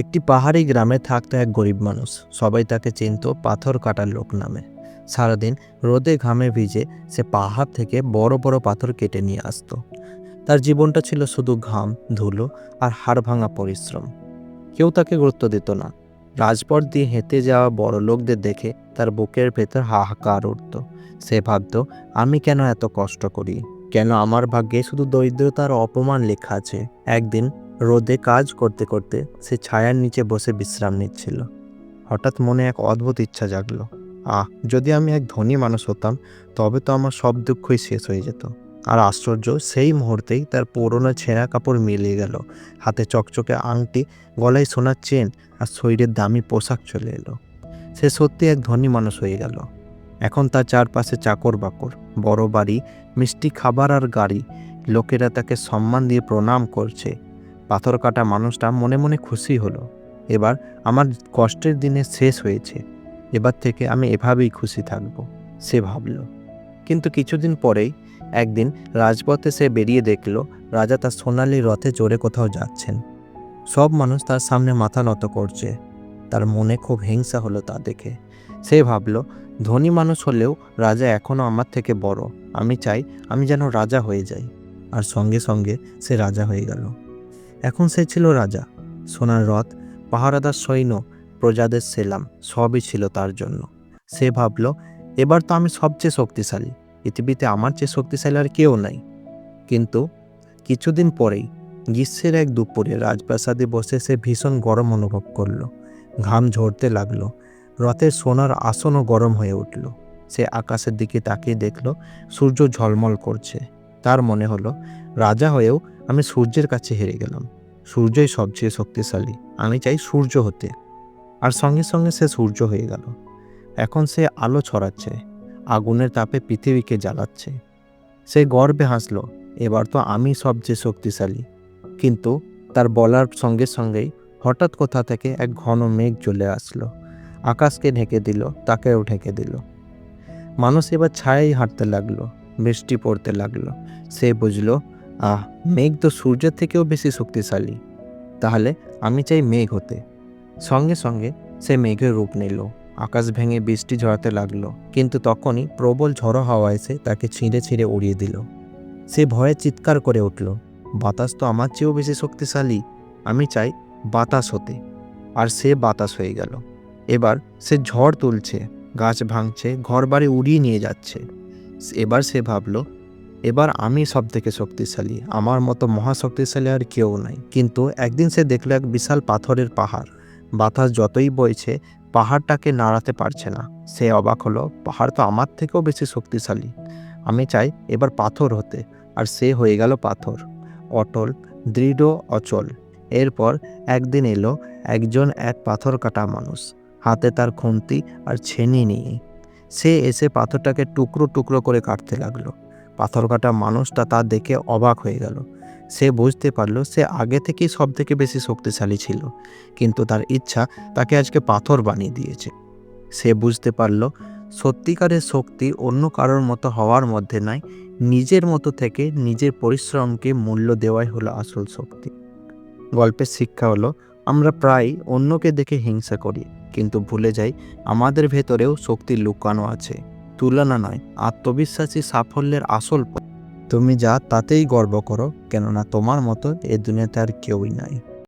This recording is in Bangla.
একটি পাহাড়ি গ্রামে থাকতো এক গরিব মানুষ। সবাই তাকে চিনত পাথর কাটার লোক নামে। সারাদিন রোদে ঘামে ভিজে সে পাহাড় থেকে বড় বড় পাথর কেটে নিয়ে আসতো। তার জীবনটা ছিল শুধু ঘাম, ধুলো আর হাড় ভাঙা পরিশ্রম। কেউ তাকে গুরুত্ব দিত না। রাজপথ দিয়ে হেঁটে যাওয়া বড় লোকদের দেখে তার বুকের ভেতর হাহাকার উঠত। সে ভাবত, আমি কেন এত কষ্ট করি? কেন আমার ভাগ্যে শুধু দরিদ্রতার অপমান লেখা আছে? একদিন রোদে কাজ করতে করতে সে ছায়ার নিচে বসে বিশ্রাম নিচ্ছিল। হঠাৎ মনে এক অদ্ভুত ইচ্ছা জাগলো। আহ, যদি আমি এক ধনী মানুষ হতাম, তবে তো আমার সব দুঃখই শেষ হয়ে যেত। আর আশ্চর্য, সেই মুহূর্তেই তার পুরনো ছেঁড়া কাপড় মিলিয়ে গেল। হাতে চকচকে আংটি, গলায় সোনার চেন আর শরীরের দামি পোশাক চলে এলো। সে সত্যি এক ধনী মানুষ হয়ে গেল। এখন তার চারপাশে চাকর বাকর, বড় বাড়ি, মিষ্টি খাবার আর গাড়ি। লোকেরা তাকে সম্মান দিয়ে প্রণাম করছে। পাথর কাটা মানুষটা মনে মনে খুশি হলো। এবার আমার কষ্টের দিনে শেষ হয়েছে। এবার থেকে আমি এভাবেই খুশি থাকব, সে ভাবল। কিন্তু কিছুদিন পরেই একদিন রাজপথে সে বেরিয়ে দেখল, রাজা তার সোনালি রথে চড়ে কোথাও যাচ্ছেন। সব মানুষ তার সামনে মাথা নত করছে। তার মনে খুব হিংসা হলো তা দেখে। সে ভাবল, ধনী মানুষ হলেও রাজা এখনও আমার থেকে বড়। আমি চাই আমি যেন রাজা হয়ে যাই। আর সঙ্গে সঙ্গে সে রাজা হয়ে গেল। এখন সে ছিল রাজা। সোনার রথ, পাহারাদার সৈন্য, প্রজাদের সেলাম, সবই ছিল তার জন্য। সে ভাবল, এবার তো আমি সবচেয়ে শক্তিশালী। পৃথিবীতে আমার চেয়ে শক্তিশালী আর কেউ নাই। কিন্তু কিছুদিন পরেই গ্রীষ্মের এক দুপুরে রাজপ্রাসাদে বসে সে ভীষণ গরম অনুভব করল। ঘাম ঝরতে লাগল। রথের সোনার আসনও গরম হয়ে উঠল। সে আকাশের দিকে তাকিয়ে দেখল, সূর্য ঝলমল করছে। তার মনে হলো, রাজা হয়েও আমি সূর্যের কাছে হেরে গেলাম। সূর্যই সবচেয়ে শক্তিশালী, আমি চাই সূর্য হতে। আর সঙ্গে সঙ্গে সে সূর্য হয়ে গেল। এখন সে আলো ছড়াচ্ছে, আগুনের তাপে পৃথিবীকে জ্বালাচ্ছে। সে গর্বে হাসল, এবার তো আমি সবচেয়ে শক্তিশালী। কিন্তু তার বলার সঙ্গে সঙ্গেই হঠাৎ কোথা থেকে এক ঘন মেঘ চলে আসলো। আকাশকে ঢেকে দিল, তাকেও ঢেকে দিল। মানুষ এবার ছায়াই হাঁটতে লাগল। বৃষ্টি পড়তে লাগল। সে বুঝলো, আহ, মেঘ তো সূর্যের থেকেও বেশি শক্তিশালী। তাহলে আমি চাই মেঘ হতে। সঙ্গে সঙ্গে সে মেঘের রূপ নিল। আকাশ ভেঙে বৃষ্টি ঝরাতে লাগল, কিন্তু তখনই প্রবল ঝড়ো হাওয়া এসে তাকে ছিঁড়ে ছিঁড়ে উড়িয়ে দিল। সে ভয়ে চিৎকার করে উঠল, বাতাস তো আমার চেয়েও বেশি শক্তিশালী। আমি চাই বাতাস হতে। আর সে বাতাস হয়ে গেল। এবার সে ঝড় তুলছে, গাছ ভাঙছে ঘর বাড়ি উড়িয়ে নিয়ে যাচ্ছে। এবার সে ভাবল, এবার আমি সব থেকে শক্তিশালী। আমার মতো মহাশক্তিশালী আর কেউ নাই। কিন্তু একদিন সে দেখল এক বিশাল পাথরের পাহাড়। বাতাস যতই বইছে, পাহাড়টাকে নাড়াতে পারছে না। সে অবাক হলো, পাহাড় তো আমার থেকেও বেশি শক্তিশালী। আমি চাই এবার পাথর হতে। আর সে হয়ে গেল পাথর। অটল, দৃঢ়, অচল। এরপর একদিন এলো একজন এক পাথর কাটা মানুষ। হাতে তার খুন্তি আর ছেনি নিয়ে। সে এসে পাথরটাকে টুকরো টুকরো করে কাটতে লাগল। পাথর কাটা মানুষটা তা দেখে অবাক হয়ে গেল। সে বুঝতে পারল সে আগে থেকেই সব থেকে বেশি শক্তিশালী ছিল, কিন্তু তার ইচ্ছা তাকে আজকে পাথর বানিয়ে দিয়েছে। সে বুঝতে পারল সত্যিকারের শক্তি অন্য কারোর মতো হওয়ার মধ্যে নাই, নিজের মতো থেকে নিজের পরিশ্রমকে মূল্য দেওয়াই হলো আসল শক্তি। গল্পের শিক্ষা হলো আমরা প্রায় অন্যকে দেখে হিংসা করি, কিন্তু ভুলে যাই আমাদের ভেতরেও শক্তি লুকানো আছে তুলনা নয়, আত্মবিশ্বাসী সাফল্যের আসল পথ। তুমি যা তাতেই গর্ব করো, কেননা তোমার মতো এ দুনিয়াতে আর কেউই নাই